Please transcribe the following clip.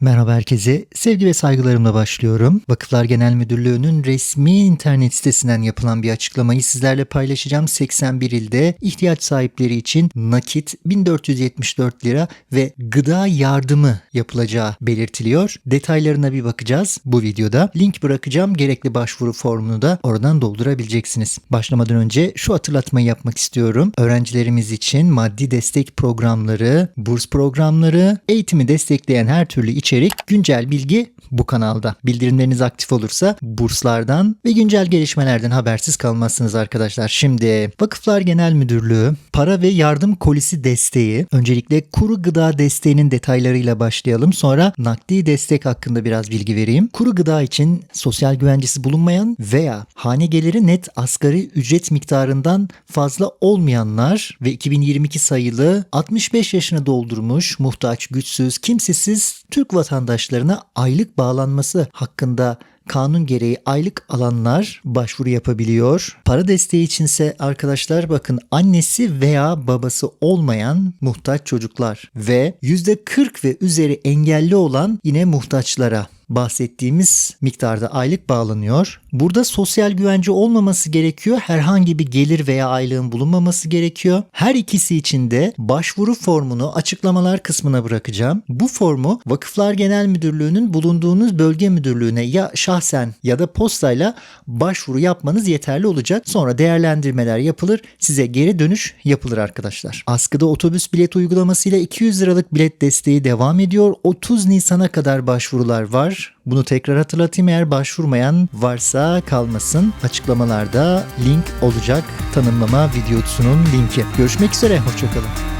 Merhaba herkese. Sevgi ve saygılarımla başlıyorum. Vakıflar Genel Müdürlüğü'nün resmi internet sitesinden yapılan bir açıklamayı sizlerle paylaşacağım. 81 ilde ihtiyaç sahipleri için nakit 1474 lira ve gıda yardımı yapılacağı belirtiliyor. Detaylarına bir bakacağız bu videoda. Link bırakacağım. Gerekli başvuru formunu da oradan doldurabileceksiniz. Başlamadan önce şu hatırlatmayı yapmak istiyorum. Öğrencilerimiz için maddi destek programları, burs programları, eğitimi destekleyen her türlü içerik, güncel bilgi bu kanalda. Bildirimleriniz aktif olursa burslardan ve güncel gelişmelerden habersiz kalmazsınız arkadaşlar. Şimdi Vakıflar Genel Müdürlüğü para ve yardım kolisi desteği. Öncelikle kuru gıda desteğinin detaylarıyla başlayalım. Sonra nakdi destek hakkında biraz bilgi vereyim. Kuru gıda için sosyal güvencesi bulunmayan veya hane geliri net asgari ücret miktarından fazla olmayanlar ve 2022 sayılı 65 yaşını doldurmuş, muhtaç, güçsüz, kimsesiz Türk vatandaşlarına aylık bağlanması hakkında kanun gereği aylık alanlar başvuru yapabiliyor. Para desteği içinse arkadaşlar bakın annesi veya babası olmayan muhtaç çocuklar ve %40 ve üzeri engelli olan yine muhtaçlara bahsettiğimiz miktarda aylık bağlanıyor. Burada sosyal güvence olmaması gerekiyor. Herhangi bir gelir veya aylığın bulunmaması gerekiyor. Her ikisi için de başvuru formunu açıklamalar kısmına bırakacağım. Bu formu Vakıflar Genel Müdürlüğü'nün bulunduğunuz bölge müdürlüğüne ya şahsen ya da postayla başvuru yapmanız yeterli olacak. Sonra değerlendirmeler yapılır. Size geri dönüş yapılır arkadaşlar. Askıda otobüs bilet uygulamasıyla 200 liralık bilet desteği devam ediyor. 30 Nisan'a kadar başvurular var. Bunu tekrar hatırlatayım eğer başvurmayan varsa kalmasın. Açıklamalarda link olacak tanımlama videosunun linki. Görüşmek üzere, hoşçakalın.